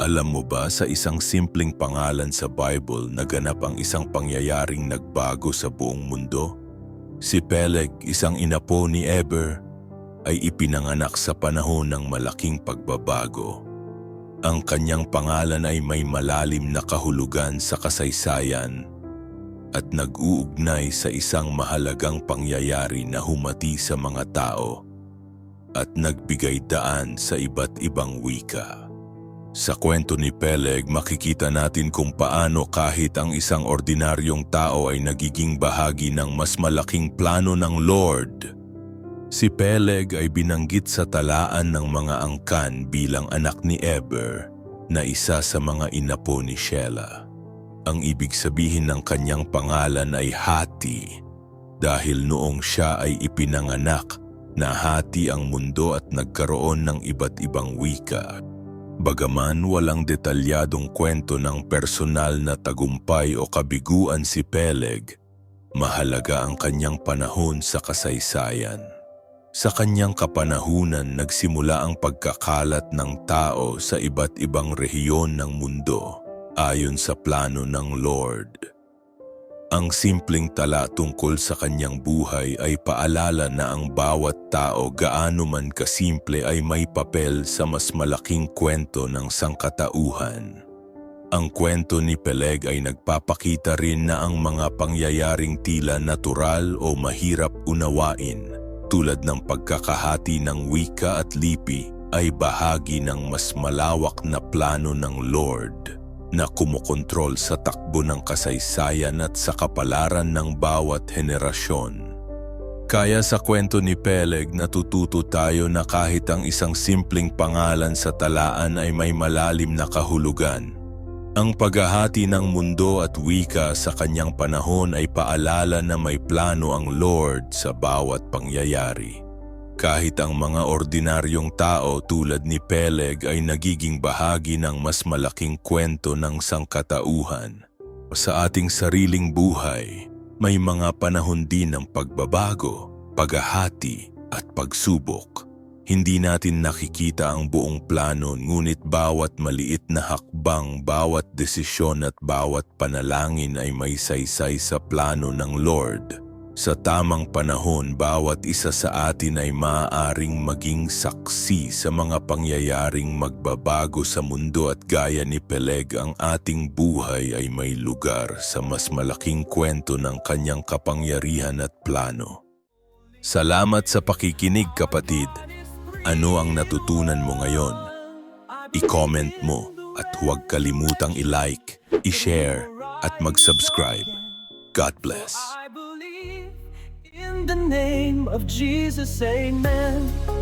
Alam mo ba sa isang simpleng pangalan sa Bible naganap ang isang pangyayaring nagbago sa buong mundo? Si Peleg, isang inapo ni Eber, ay ipinanganak sa panahon ng malaking pagbabago. Ang kanyang pangalan ay may malalim na kahulugan sa kasaysayan at nag-uugnay sa isang mahalagang pangyayari na humati sa mga tao at nagbigay daan sa iba't ibang wika. Sa kwento ni Peleg, makikita natin kung paano kahit ang isang ordinaryong tao ay nagiging bahagi ng mas malaking plano ng Lord. Si Peleg ay binanggit sa talaan ng mga angkan bilang anak ni Eber na isa sa mga inapo ni Shelah. Ang ibig sabihin ng kanyang pangalan ay hati dahil noong siya ay ipinanganak, nahati ang mundo at nagkaroon ng iba't ibang wika. Bagaman walang detalyadong kwento ng personal na tagumpay o kabiguan si Peleg, mahalaga ang kanyang panahon sa kasaysayan. Sa kanyang kapanahunan nagsimula ang pagkakalat ng tao sa iba't ibang rehiyon ng mundo ayon sa plano ng Lord. Ang simpleng tala tungkol sa kanyang buhay ay paalala na ang bawat tao gaano man kasimple ay may papel sa mas malaking kwento ng sangkatauhan. Ang kwento ni Peleg ay nagpapakita rin na ang mga pangyayaring tila natural o mahirap unawain tulad ng pagkakahati ng wika at lipi ay bahagi ng mas malawak na plano ng Lord na kumukontrol sa takbo ng kasaysayan at sa kapalaran ng bawat henerasyon. Kaya sa kwento ni Peleg natututo tayo na kahit ang isang simpleng pangalan sa talaan ay may malalim na kahulugan. Ang paghahati ng mundo at wika sa kanyang panahon ay paalala na may plano ang Lord sa bawat pangyayari. Kahit ang mga ordinaryong tao tulad ni Peleg ay nagiging bahagi ng mas malaking kwento ng sangkatauhan. Sa ating sariling buhay, may mga panahon din ng pagbabago, paghahati at pagsubok. Hindi natin nakikita ang buong plano ngunit bawat maliit na hakbang, bawat desisyon at bawat panalangin ay may saysay sa plano ng Lord. Sa tamang panahon, bawat isa sa atin ay maaaring maging saksi sa mga pangyayaring magbabago sa mundo at gaya ni Peleg ang ating buhay ay may lugar sa mas malaking kwento ng kanyang kapangyarihan at plano. Salamat sa pakikinig kapatid. Ano ang natutunan mo ngayon? I-comment mo at huwag kalimutang i-like, i-share at mag-subscribe. God bless. The name of Jesus, amen.